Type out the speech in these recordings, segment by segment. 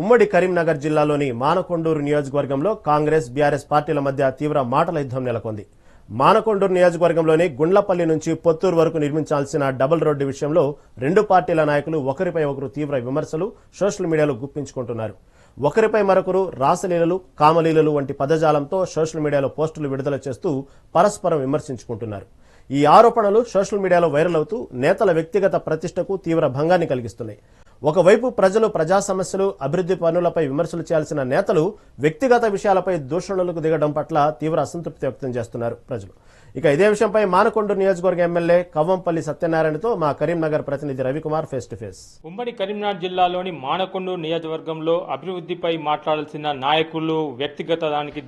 ఉమ్మడి కరీంనగర్ జిల్లాలోని మానకొండూరు నియోజకవర్గంలో కాంగ్రెస్ బీఆర్ఎస్ పార్టీల మధ్య తీవ్ర మాటల యుద్ధం నెలకొంది. మానకొండూరు నియోజకవర్గంలోని గుండ్లపల్లి నుంచి పొత్తూరు వరకు నిర్మించాల్సిన డబుల్ రోడ్డు విషయంలో రెండు పార్టీల నాయకులు ఒకరిపై ఒకరు తీవ్ర విమర్శలు సోషల్ మీడియాలో గుప్పించుకుంటున్నారు. ఒకరిపై మరొకరు రాసలీలలు కామలీలలు వంటి పదజాలంతో సోషల్ మీడియాలో పోస్టులు విడుదల చేస్తూ పరస్పరం విమర్శించుకుంటున్నారు. ఈ ఆరోపణలు సోషల్ మీడియాలో వైరల్ అవుతూ నేతల వ్యక్తిగత ప్రతిష్టకు తీవ్ర భంగాన్ని కలిగిస్తున్నాయి. ఒకవైపు ప్రజలు ప్రజా సమస్యలు అభివృద్ధి పనులపై విమర్శలు చేయాల్సిన నేతలు వ్యక్తిగత విషయాలపై దూషణలకు దిగడం పట్ల తీవ్ర అసంతృప్తి వ్యక్తం చేస్తున్నారు ప్రజలు. ఇక ఇదే విషయంపై మానకొండూరు నియోజకవర్గ ఎమ్మెల్యే కవ్వంపల్లి సత్యనారాయణతో మా కరీంనగర్ ప్రతినిధి రవికుమార్ ఫేస్ టు ఫేస్. ఉమ్మడి కరీంనగర్ జిల్లాలోని మానకొండూరు నియోజకవర్గంలో అభివృద్ధిపై మాట్లాడాల్సిన నాయకులు వ్యక్తిగత దానికి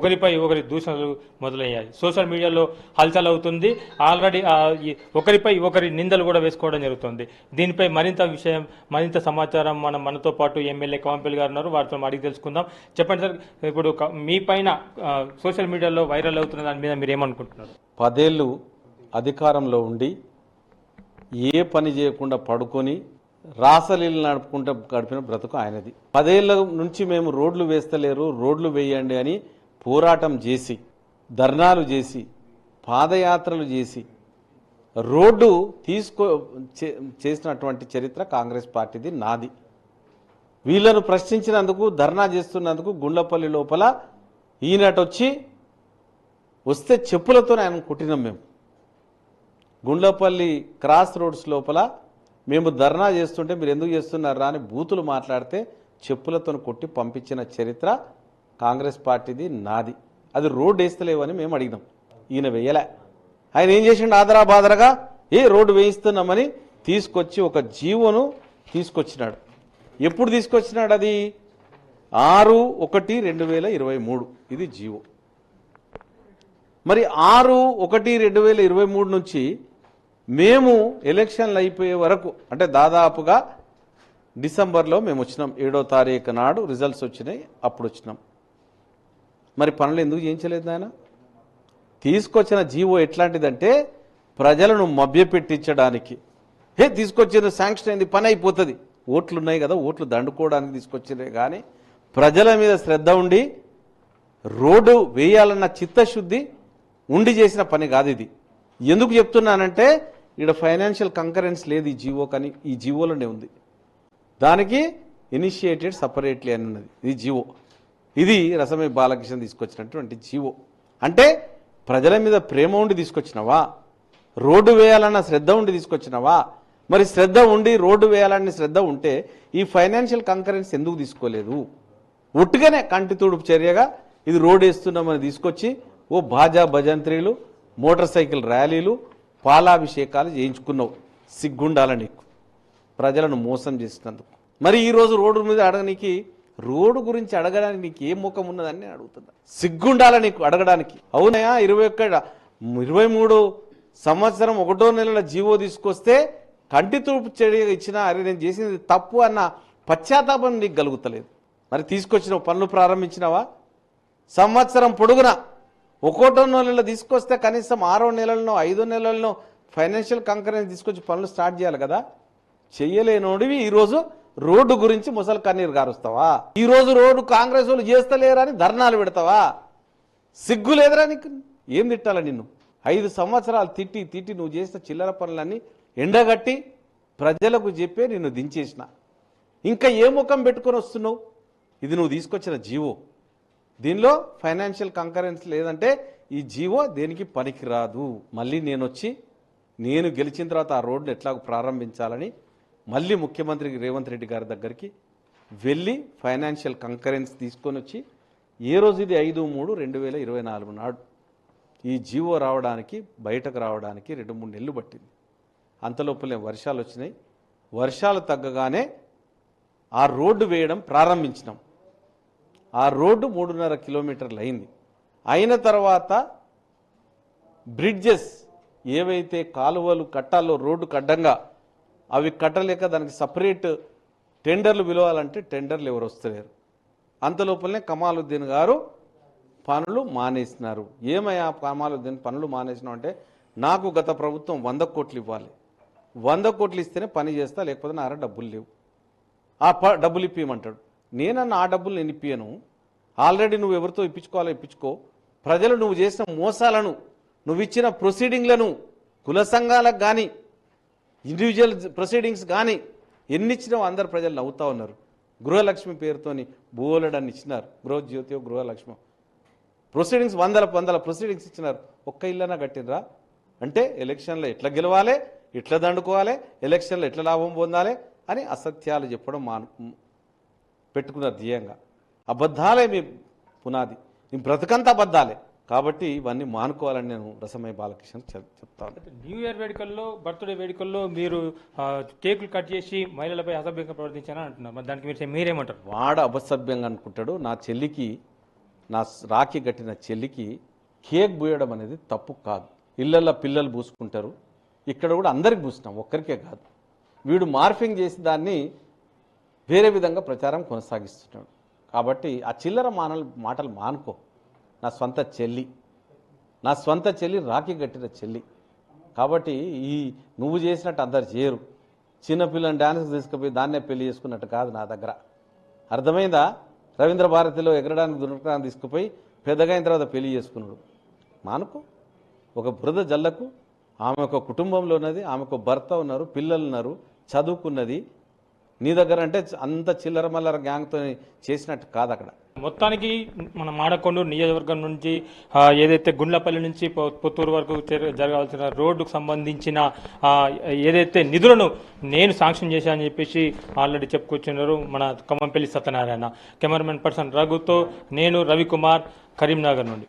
ఒకరిపై ఒకరి దూషణలు మొదలయ్యాయి. సోషల్ మీడియాలో హల్చల్ అవుతుంది ఆల్రెడీ ఒకరిపై ఒకరి నిందలు కూడా వేసుకోవడం జరుగుతుంది. దీనిపై మరింత విషయం మరింత సమాచారం మనం మనతో పాటు ఎమ్మెల్యే కవంపల్లి గారు ఉన్నారు. వారితో అడిగి తెలుసుకుందాం. చెప్పండి సార్ ఇప్పుడు మీ పైన సోషల్ మీడియాలో వైరల్ అవుతున్న దాని మీద మీరు ఏమనుకుంటున్నారు? పదేళ్ళు అధికారంలో ఉండి ఏ పని చేయకుండా పడుకొని రాసలీలు నడుపుకుంటూ గడిపిన బ్రతుకు ఆయనది. పదేళ్ళ నుంచి మేము రోడ్లు వేస్తలేరు రోడ్లు వేయండి అని పోరాటం చేసి ధర్నాలు చేసి పాదయాత్రలు చేసి రోడ్డు తీసుకో చే- చేసినటువంటి చరిత్ర కాంగ్రెస్ పార్టీది నాది. వీళ్ళను ప్రశ్నించినందుకు ధర్నా చేస్తున్నందుకు గుండ్లపల్లి లోపల ఈయనటొచ్చి వస్తే చెప్పులతో ఆయన కుట్టినాం మేము. గుండ్లపల్లి క్రాస్ రోడ్స్ లోపల మేము ధర్నా చేస్తుంటే మీరు ఎందుకు చేస్తున్నారా అని బూతులు మాట్లాడితే చెప్పులతో కొట్టి పంపించిన చరిత్ర కాంగ్రెస్ పార్టీది నాది. అది రోడ్డు వేస్తలేవని మేము అడిగినాం. ఈయన వేయలే. ఆయన ఏం చేసిండు? ఆదరా బాదరగా ఏ రోడ్డు వేయిస్తున్నామని తీసుకొచ్చి ఒక జీవోను తీసుకొచ్చినాడు. ఎప్పుడు తీసుకొచ్చినాడు అది? ఆరు ఒకటి రెండు వేల ఇరవై మూడు. ఇది జీవో. మరి ఆరు ఒకటి రెండు వేల ఇరవై మూడు నుంచి మేము ఎలక్షన్లు అయిపోయే వరకు అంటే దాదాపుగా డిసెంబర్లో మేము వచ్చినాం. ఏడో తారీఖు నాడు రిజల్ట్స్ వచ్చినాయి అప్పుడు వచ్చినాం. మరి పనులు ఎందుకు చేయించలేదు ఆయన? తీసుకొచ్చిన జీవో ఎట్లాంటిదంటే ప్రజలను మభ్యపెట్టించడానికి. హే తీసుకొచ్చిన శాంక్షన్ అయింది పని అయిపోతుంది. ఓట్లు ఉన్నాయి కదా ఓట్లు దండుకోవడానికి తీసుకొచ్చినే కానీ ప్రజల మీద శ్రద్ధ ఉండి రోడ్డు వేయాలన్న చిత్తశుద్ధి ఉండి చేసిన పని కాదు ఇది. ఎందుకు చెప్తున్నానంటే ఇక్కడ ఫైనాన్షియల్ కంకరెన్స్ లేదు ఈ జీవో కానీ ఈ జీవోలోనే ఉంది. దానికి ఇనిషియేటెడ్ సపరేట్లీ అని ఉన్నది. ఇది జీవో. ఇది రసమే బాలకృష్ణ తీసుకొచ్చినటువంటి జీవో. అంటే ప్రజల మీద ప్రేమ ఉండి తీసుకొచ్చినవా? రోడ్డు వేయాలన్న శ్రద్ధ ఉండి తీసుకొచ్చినవా? మరి శ్రద్ధ ఉండి రోడ్డు వేయాలన్న శ్రద్ధ ఉంటే ఈ ఫైనాన్షియల్ కంకరెన్స్ ఎందుకు తీసుకోలేదు? ఒట్టుగానే కంటి తుడుపు చర్యగా ఇది రోడ్ వేస్తున్నామని తీసుకొచ్చి ఓ బాజా భజంత్రీలు మోటార్ సైకిల్ ర్యాలీలు పాలాభిషేకాలు చేయించుకున్నావు. సిగ్గుండాల నీకు. ప్రజలను మోసం చేసినందుకు. మరి ఈరోజు రోడ్డు మీద అడగనికి రోడ్డు గురించి అడగడానికి నీకు ఏ ముఖం ఉన్నదని నేను అడుగుతున్నా. సిగ్గుండాల నీకు అడగడానికి. అవునయా ఇరవై ఒక్క ఇరవై మూడు సంవత్సరం ఒకటో నెలల జీవో తీసుకొస్తే కంటి తూపు చర్య ఇచ్చిన అరే నేను చేసింది తప్పు అన్న పశ్చాత్తాపం నీకు కలుగుతలేదు. మరి తీసుకొచ్చిన పనులు ప్రారంభించినావా? సంవత్సరం పొడుగునా? ఒకటో నెలలో తీసుకొస్తే కనీసం ఆరో నెలలను ఐదో నెలలను ఫైనాన్షియల్ కంకరెన్స్ తీసుకొచ్చి పనులు స్టార్ట్ చేయాలి కదా. చెయ్యలేనోడివి ఈరోజు రోడ్డు గురించి ముసలి కన్నీరు గారుస్తావా? ఈరోజు రోడ్డు కాంగ్రెస్ వాళ్ళు చేస్తలేరని ధర్నాలు పెడతావా? సిగ్గు లేదురా నీకు? ఏం తిట్టాలా నిన్ను? ఐదు సంవత్సరాలు తిట్టి తిట్టి నువ్వు చేసిన చిల్లర పనులన్నీ ఎండగట్టి ప్రజలకు చెప్పే నిన్ను దించేసిన. ఇంకా ఏ ముఖం పెట్టుకొని వస్తున్నావు? ఇది నువ్వు తీసుకొచ్చిన జీవో. దీనిలో ఫైనాన్షియల్ కంకరెన్స్ లేదంటే ఈ జీవో దేనికి పనికిరాదు. మళ్ళీ నేను వచ్చి నేను గెలిచిన తర్వాత ఆ రోడ్డు ఎట్లా ప్రారంభించాలని మళ్ళీ ముఖ్యమంత్రి రేవంత్ రెడ్డి గారి దగ్గరికి వెళ్ళి ఫైనాన్షియల్ కంకరెన్స్ తీసుకొని వచ్చి ఏ రోజు ఇది ఐదు మూడు రెండు వేల ఇరవై నాలుగు నాడు ఈ జీవో రావడానికి బయటకు రావడానికి రెండు మూడు నెలలు పట్టింది. అంతలోపలే వర్షాలు వచ్చినాయి. వర్షాలు తగ్గగానే ఆ రోడ్డు వేయడం ప్రారంభించినాం. ఆ రోడ్డు మూడున్నర కిలోమీటర్లు అయింది. అయిన తర్వాత బ్రిడ్జెస్ ఏవైతే కాలువలు కట్టాలో రోడ్డు కడ్డంగా అవి కట్టలేక దానికి సపరేట్ టెండర్లు పిలవాలంటే టెండర్లు ఎవరు వస్తలేరు. అంతలోపలనే కమాలుద్దీన్ గారు పనులు మానేసినారు. ఏమయ్యా కమాలుద్దీన్ పనులు మానేసినావు అంటే నాకు గత ప్రభుత్వం వంద కోట్లు ఇవ్వాలి. వంద కోట్లు ఇస్తేనే పని చేస్తా లేకపోతే నా డబ్బులు లేవు. ఆ ప డబ్బులు ఇప్పియమంటాడు. నేనన్న ఆ డబ్బులు నేను ఇప్పియను ఆల్రెడీ నువ్వు ఎవరితో ఇప్పించుకోవాలో ఇప్పించుకో. ప్రజలు నువ్వు చేసిన మోసాలను నువ్వు ఇచ్చిన ప్రొసీడింగ్లను కుల సంఘాలకు కానీ ఇండివిజువల్ ప్రొసీడింగ్స్ కానీ ఎన్ని అందరు ప్రజలు నవ్వుతూ ఉన్నారు. గృహలక్ష్మి పేరుతోని బోలెడన్ని ఇచ్చినారు. గృహజ్యోతి గృహలక్ష్మి ప్రొసీడింగ్స్ వందల వందల ప్రొసీడింగ్స్ ఇచ్చినారు. ఒక్క ఇల్లనా కట్టినరా అంటే ఎలక్షన్లో ఎట్లా గెలవాలి? ఎట్లా దండుకోవాలి? ఎలక్షన్లో ఎట్లా లాభం పొందాలి? అని అసత్యాలు చెప్పడం మాను పెట్టుకున్నారు ధ్యేయంగా. అబద్ధాలే మీ పునాది. మీ బ్రతకంతా అబద్ధాలే. కాబట్టి ఇవన్నీ మానుకోవాలని నేను రసమయ్య బాలకృష్ణ చెప్తాను న్యూ ఇయర్ వేడుకల్లో బర్త్డే వేడుకల్లో మీరు కేకులు కట్ చేసి మహిళలపై అసభ్యంగా ప్రవర్తించారని అంటున్నారు. మరి దానికి మీరు మీరేమంటారు? వాడు అపసభ్యంగా అనుకుంటాడు. నా చెల్లికి నా రాఖీ కట్టిన చెల్లికి కేక్ పూయడం అనేది తప్పు కాదు. ఇళ్ళల్లో పిల్లలు పూసుకుంటారు ఇక్కడ కూడా అందరికి పూసినాం ఒక్కరికే కాదు. వీడు మార్ఫింగ్ చేసి దాన్ని వేరే విధంగా ప్రచారం కొనసాగిస్తున్నాడు. కాబట్టి ఆ చిల్లర మానలు మాటలు మానుకో. నా సొంత చెల్లి. నా స్వంత చెల్లి రాఖీ కట్టిన చెల్లి. కాబట్టి ఈ నువ్వు చేసినట్టు అందరు చేయరు. చిన్నపిల్లని డాన్స్ తీసుకుపోయి దాన్నే పెళ్ళి చేసుకున్నట్టు కాదు నా దగ్గర. అర్థమైందా? రవీంద్ర భారతిలో ఎగరడానికి దునకడానికి తీసుకుపోయి పెద్దగా అయిన తర్వాత పెళ్ళి చేసుకున్నాడు. మానుకో. ఒక బురద జల్లకు ఆమె ఒక కుటుంబంలో ఉన్నది ఆమెకు భర్త ఉన్నారు పిల్లలు ఉన్నారు చదువుకున్నది నీ దగ్గర అంటే అంత చిల్లర మల్లర గ్యాంగ్తో చేసినట్టు కాదు అక్కడ. మొత్తానికి మన మాడకొండూరు నియోజకవర్గం నుంచి ఏదైతే గుండ్లపల్లి నుంచి పుత్తూరు వరకు జరగాల్సిన రోడ్డుకు సంబంధించిన ఏదైతే నిధులను నేను శాంక్షన్ చేశానని చెప్పేసి ఆల్రెడీ చెప్పుకొచ్చినారు మన ఖమ్మంపల్లి సత్యనారాయణ. కెమెరామెన్ పర్సన్ రఘుతో నేను రవికుమార్ కరీంనగర్ నుండి.